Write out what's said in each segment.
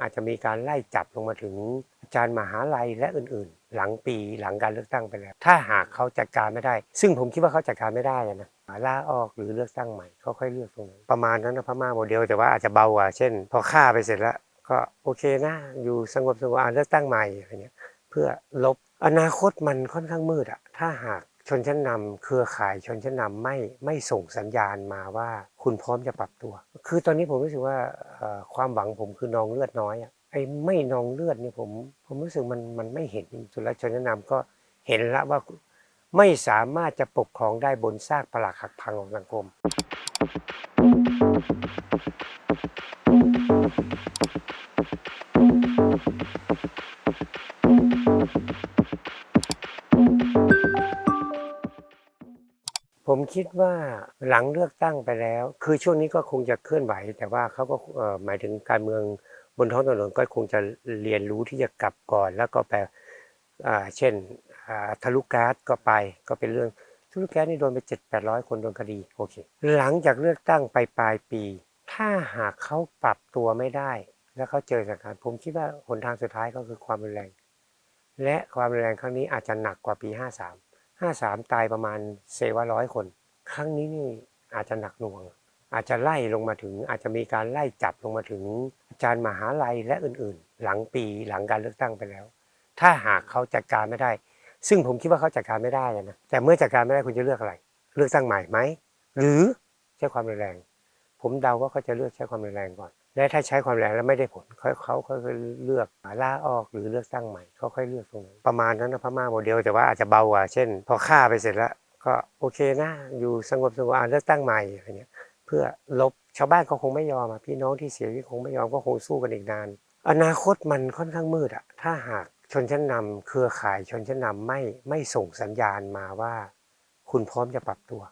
อาจจะมีการไล่จับลงมาถึงอาจารย์มหาลัยและอื่นๆ หลังปีหลังการเลือกตั้งไปแล้ว ถ้าหากเขาจัดการไม่ได้ ซึ่งผมคิดว่าเขาจัดการไม่ได้อะนะลาออกหรือเลือกตั้งใหม่เขาค่อยเลือกตรงนั้นประมาณนั้นนะพม่าโมเดลแต่ว่าอาจจะเบากว่าเช่น พอฆ่าไปเสร็จแล้วก็โอเคนะอยู่สงบสงบอ่าเลือกตั้งใหม่อะไรเงี้ยเพื่อลบอนาคตมันค่อนข้างมืดอะถ้าหาก ชนชั้นนำเครือข่ายชนชั้นนำไม่ไม่ส่งสัญญาณมาว่าคุณพร้อมจะปรับตัว คือตอนนี้ผมรู้สึกว่าความหวังผมคือนองเลือดน้อยอะไอ้ไม่นองเลือดนี่ผมผมรู้สึกมันมันไม่เห็นสุดล้วชนชั้นนำก็เห็นล้วว่าไม่สามารถจะปกครองได้บนซากปรักหักพังของสังคม ผมคิดว่าหลังเลือกตั้งไปแล้ว คือช่วงนี้ก็คงจะเคลื่อนไหว แต่ว่าเขาก็หมายถึงการเมืองบนท้องถนนก็คงจะเรียนรู้ที่จะกลับก่อน แล้วก็ไปเช่นทะลุแก๊สก็ไปก็เป็นเรื่องทะลุแก๊สนี่โดนไปเจ็ดแปดร้อยคนโดนคดีโอเคหลังจากเลือกตั้งไปปลายปี ถ้าหากเขาปรับตัวไม่ได้ แล้วเขาเจอสถานการณ์ผมคิดว่าหนทางสุดท้ายก็คือความรุนแรง และความรุนแรงครั้งนี้อาจจะหนักกว่าปี 53 53 ตายประมาณเซว่าร้อยคน ครั้งนี้นี่อาจจะหนักหน่วง อาจจะไล่ลงมาถึง อาจจะมีการไล่จับลงมาถึงอาจารย์มหาลัยและอื่นๆ หลังปีหลังการเลือกตั้งไปแล้ว ถ้าหากเขาจัดการไม่ได้ ซึ่งผมคิดว่าเขาจัดการไม่ได้นะแต่เมื่อจัดการไม่ได้คุณจะเลือกอะไร เลือกตั้งใหม่ไหมหรือใช้ความรุนแรง ผมเดาว่าเขาจะเลือกใช้ความรุนแรงก่อน และถ้าใช้ความแรงแล้วไม่ได้ผลเขาเขาเขาก็เลือกล่าออกหรือเลือกตั้งใหม่เขาค่อยเลือกตรงนั้นประมาณนั้นนะพม่าโมเดลแต่ว่าอาจจะเบากว่าเช่น พอฆ่าไปเสร็จแล้วก็โอเคนะอยู่สงบสงบอ่าเลือกตั้งใหม่อะไรเงี้ยเพื่อลบชาวบ้านก็คงไม่ยอมพี่น้องที่เสียชีวิตคงไม่ยอมก็คงสู้กันอีกนาน อนาคตมันค่อนข้างมืดอะถ้าหากชนชั้นนำเครือข่ายชนชั้นนำไม่ไม่ส่งสัญญาณมาว่า คุณพร้อมจะปรับตัว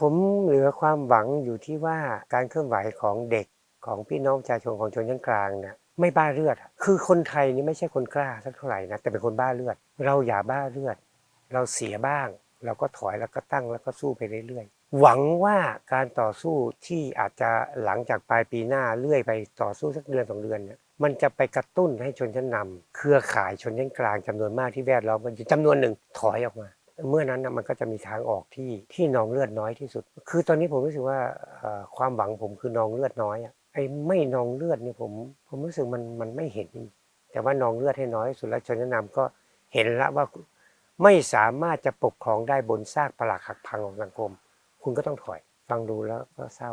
ผมเหลือความหวังอยู่ที่ว่าการเคลื่อนไหวของเด็กของพี่น้องประชาชนของชนชั้นกลางเนี่ยไม่บ้าเลือด คือคนไทยนี่ไม่ใช่คนกล้าสักเท่าไหร่นะแต่เป็นคนบ้าเลือด เราอย่าบ้าเลือด เราเสียบ้าง เราก็ถอยแล้วก็ตั้งแล้วก็สู้ไปเรื่อยๆหวังว่าการต่อสู้ที่อาจจะหลังจากปลายปีหน้าเรื่อยไปต่อสู้สักเดือนสองเดือนเนี่ยมันจะไปกระตุ้นให้ชนชั้นนำเครือข่ายชนชั้นกลางจำนวนมากที่แวดล้อมมันอยู่จำนวนหนึ่งถอยออกมา เมื่อนั้นมันก็จะมีทางออกที่ที่นองเลือดน้อยที่สุด คือตอนนี้ผมรู้สึกว่าความหวังผมคือนองเลือดน้อยอะไอ้ไม่นองเลือดนี่ผมผมรู้สึกมันมันไม่เห็น แต่ว่านองเลือดให้น้อยที่สุดแล้วชนชั้นนำก็เห็นล้วว่าไม่สามารถจะปกครองได้บนซากปรักหักพังของสังคม คุณก็ต้องถอย ฟังดูแล้วก็เศร้า